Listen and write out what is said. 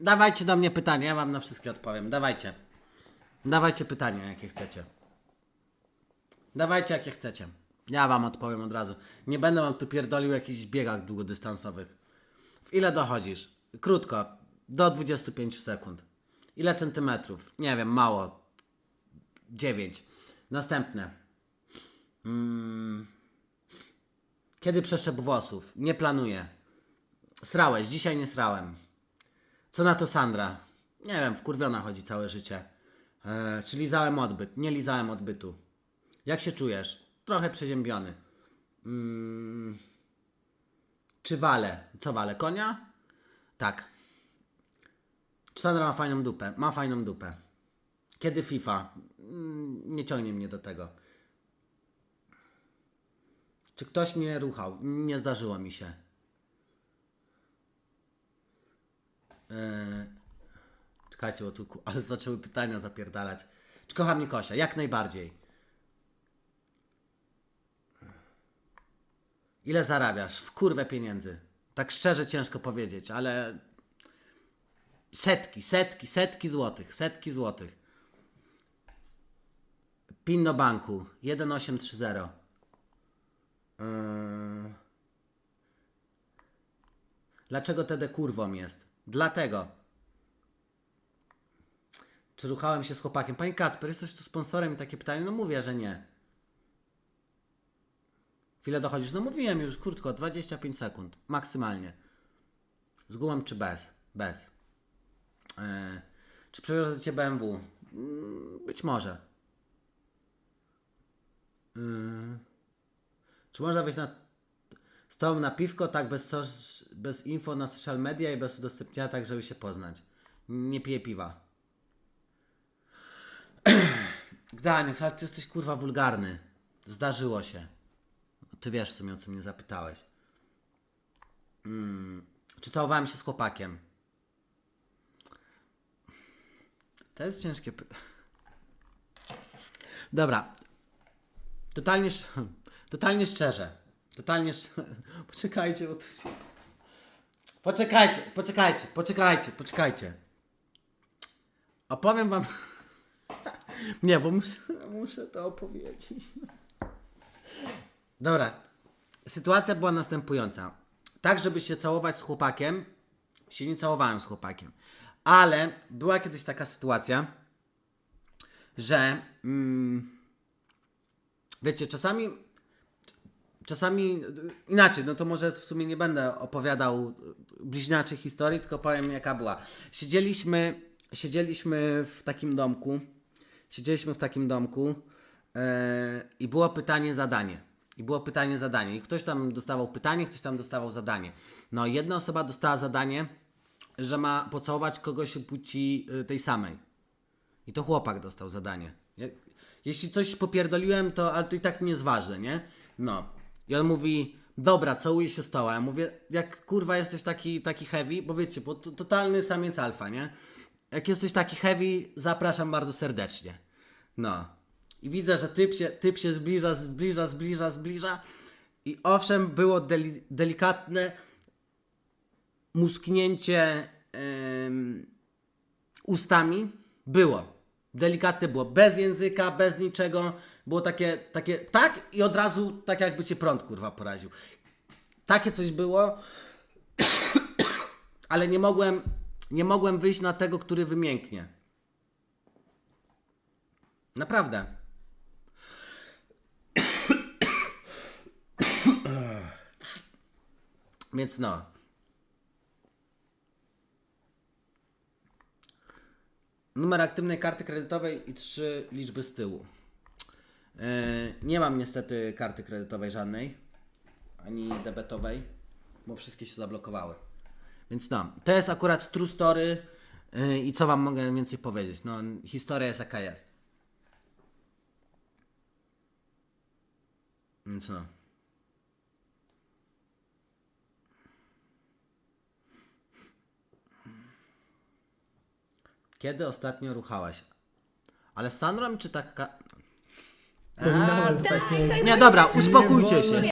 Dawajcie do mnie pytania, ja wam na wszystkie odpowiem. Dawajcie. Dawajcie pytania, jakie chcecie. Dawajcie, jakie chcecie. Ja wam odpowiem od razu. Nie będę wam tu pierdolił jakichś biegach długodystansowych. W ile dochodzisz? Krótko. Do 25 sekund. Ile centymetrów? Nie wiem, mało. 9. Następne. Mm. Kiedy przeszczep włosów? Nie planuję. Srałeś, dzisiaj nie srałem. Co na to Sandra? Nie wiem, wkurwiona chodzi całe życie. E, czy lizałem odbyt? Nie lizałem odbytu. Jak się czujesz? Trochę przeziębiony. Mm, czy wale? Co wale? Konia? Tak. Czy Sandra ma fajną dupę? Ma fajną dupę. Kiedy FIFA? Mm, nie ciągnie mnie do tego. Czy ktoś mnie ruchał? Nie zdarzyło mi się. Eee, czekajcie, bo tu ale zaczęły pytania zapierdalać. Czy kocha Kosia? Jak najbardziej. Ile zarabiasz? W kurwę pieniędzy. Tak szczerze ciężko powiedzieć, ale setki, setki, setki złotych, setki złotych. PIN do banku 1830. Yy. Dlaczego TD kurwą jest? Dlatego. Czy ruchałem się z chłopakiem? Panie Kacper, jesteś tu sponsorem i takie pytanie? No mówię, że nie. Chwilę dochodzisz? No mówiłem już, krótko, 25 sekund. Maksymalnie. Z gumą czy bez? Bez. Eee, czy przewiozę cię BMW? Mm, Być może. Yy. Czy można wejść na z tobą na piwko, tak bez, soc- bez info na social media i bez udostępnienia, tak żeby się poznać. Nie piję piwa. Gdaniek, ale ty jesteś kurwa wulgarny. Zdarzyło się. Ty wiesz w sumie o co mnie zapytałeś. Mm. Czy całowałem się z chłopakiem? To jest ciężkie pytanie. Dobra. Totalnie, totalnie szczerze. Totalnie szczerze. Poczekajcie, bo tu się... Poczekajcie, poczekajcie, poczekajcie, poczekajcie. Opowiem wam... Nie, bo muszę, muszę to opowiedzieć. Dobra. Sytuacja była następująca. Tak, żeby się całować z chłopakiem, się nie całowałem z chłopakiem. Ale była kiedyś taka sytuacja, że... Mm, wiecie, czasami czasami inaczej, no to może w sumie nie będę opowiadał bliźniaczych historii, tylko powiem jaka była. Siedzieliśmy, siedzieliśmy w takim domku, siedzieliśmy w takim domku e, i było pytanie, zadanie. I było pytanie, zadanie. I ktoś tam dostawał pytanie, ktoś tam dostawał zadanie. No jedna osoba dostała zadanie, że ma pocałować kogoś płci y, tej samej. I to chłopak dostał zadanie. Je- Jeśli coś popierdoliłem, to ale to i tak nie jest ważne, nie? No. I on mówi, dobra, całuję się z toła. Ja mówię, jak kurwa jesteś taki, taki heavy, bo wiecie, bo to, totalny samiec alfa, nie? Jak jesteś taki heavy, zapraszam bardzo serdecznie. No. I widzę, że typ się, typ się zbliża, zbliża, zbliża, zbliża. I owszem, było deli, delikatne musknięcie em, ustami. Było. Delikatne było. Bez języka, bez niczego. Było takie, takie tak i od razu tak jakby cię prąd kurwa poraził. Takie coś było, ale nie mogłem, nie mogłem wyjść na tego, który wymięknie. Naprawdę. Więc no. Numer aktywnej karty kredytowej i trzy liczby z tyłu. Yy, nie mam niestety karty kredytowej żadnej, ani debetowej, bo wszystkie się zablokowały. Więc no, to jest akurat true story yy, i co wam mogę więcej powiedzieć? No, historia jest jaka jest. Więc no. Kiedy ostatnio ruchałaś? Ale z Sandrą czy tak... Ka- Powinnam, ale to tak nie... Nie, dobra, uspokójcie się.